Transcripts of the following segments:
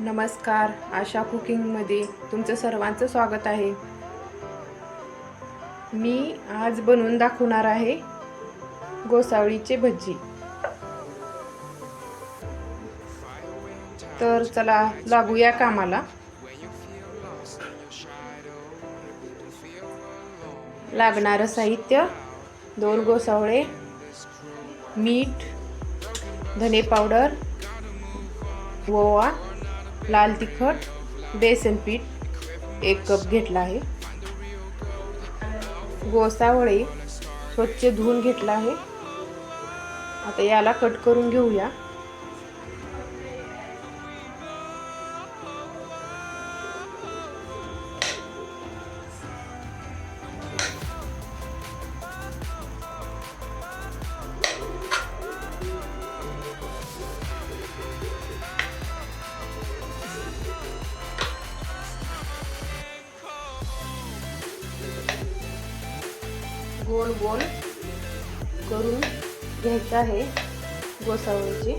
नमस्कार आशा कुकिंगमध्ये तुमचं सर्वांचं स्वागत आहे. मी आज बनवून दाखवणार आहे गोसावळीचे भजी. तर चला लागूया कामाला. लागणारं साहित्य दोन गोसावळे मीठ धने पावडर ओवा लाल तिखट बेसन पीठ एक कप घेतला आहे. गोसावळे स्वच्छ धुवून घेतला आहे. आता याला कट करून घेऊया. गोल गोल करून घ्यायचं आहे गोसावळीची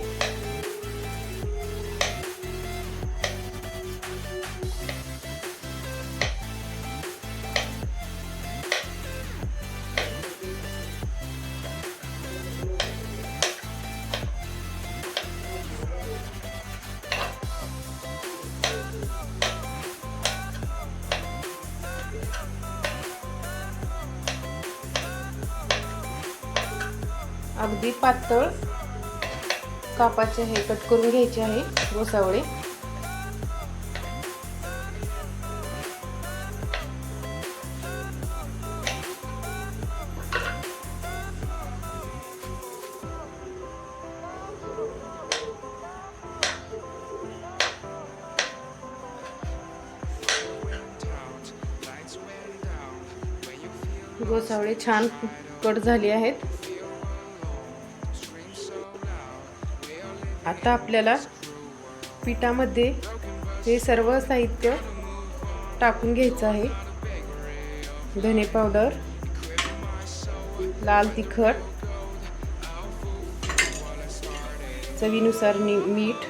अगदी पातळ कापाचे हे कट करून घ्यायचे आहे गोसावळे. गोसावळे छान कट झाली आहेत. आता आपल्याला पिठामध्ये हे सर्व साहित्य टाकून घ्यायचं आहे. धने पावडर लाल तिखट चवीनुसार नि मीठ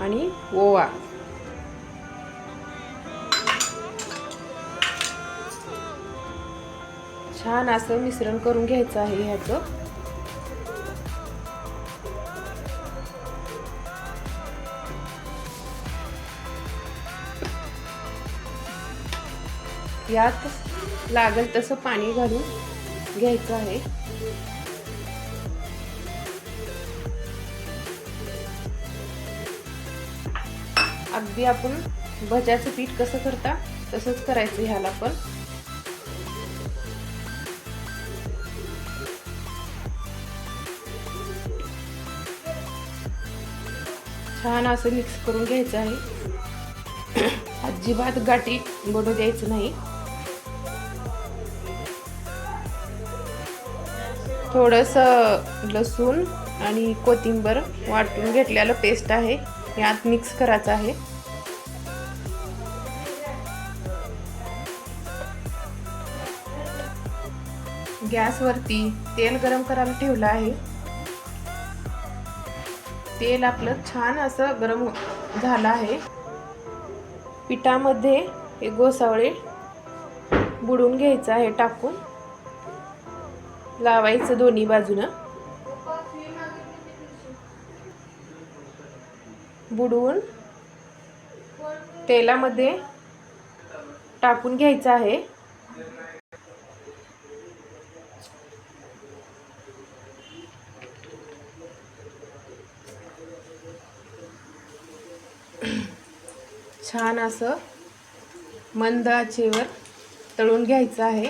आणि ओवा. छान असं मिश्रण करून घ्यायचं आहे ह्याचं. यात लागेल तसं पाणी घालून घ्यायचं आहे. अगदी आपण भज्याचं पीठ कसं करता तसंच करायचं ह्याला पण. छान असं मिक्स करून घ्यायचं आहे. अजिबात गाठी बनू द्यायचं नाही. थोडंसं लसूण आणि कोथिंबर वाटून घेतलेलं पेस्ट आहे. यात मिक्स करायचं आहे. गॅसवरती तेल गरम करायला ठेवलं आहे. तेल आपलं छान असं गरम झालं आहे. पिठामध्ये हे गोसावळे बुडून घ्यायचं आहे टाकून. लावायचं दोन्ही बाजूनं. बुडवून तेलामध्ये टाकून घ्यायचं आहे. छान असं मंद आचेवर तळून घ्यायचं आहे.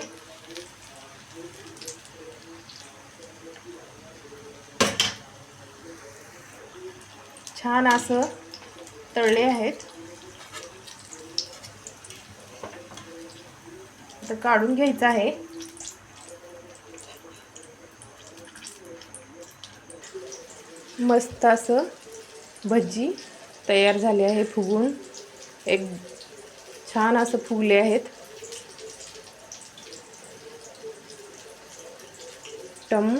छान असं तळले आहेत. आता काढून घ्यायचं आहे. मस्त असं भजी तयार झाली आहे फुगून. एक छान असं फुगले आहेत. टम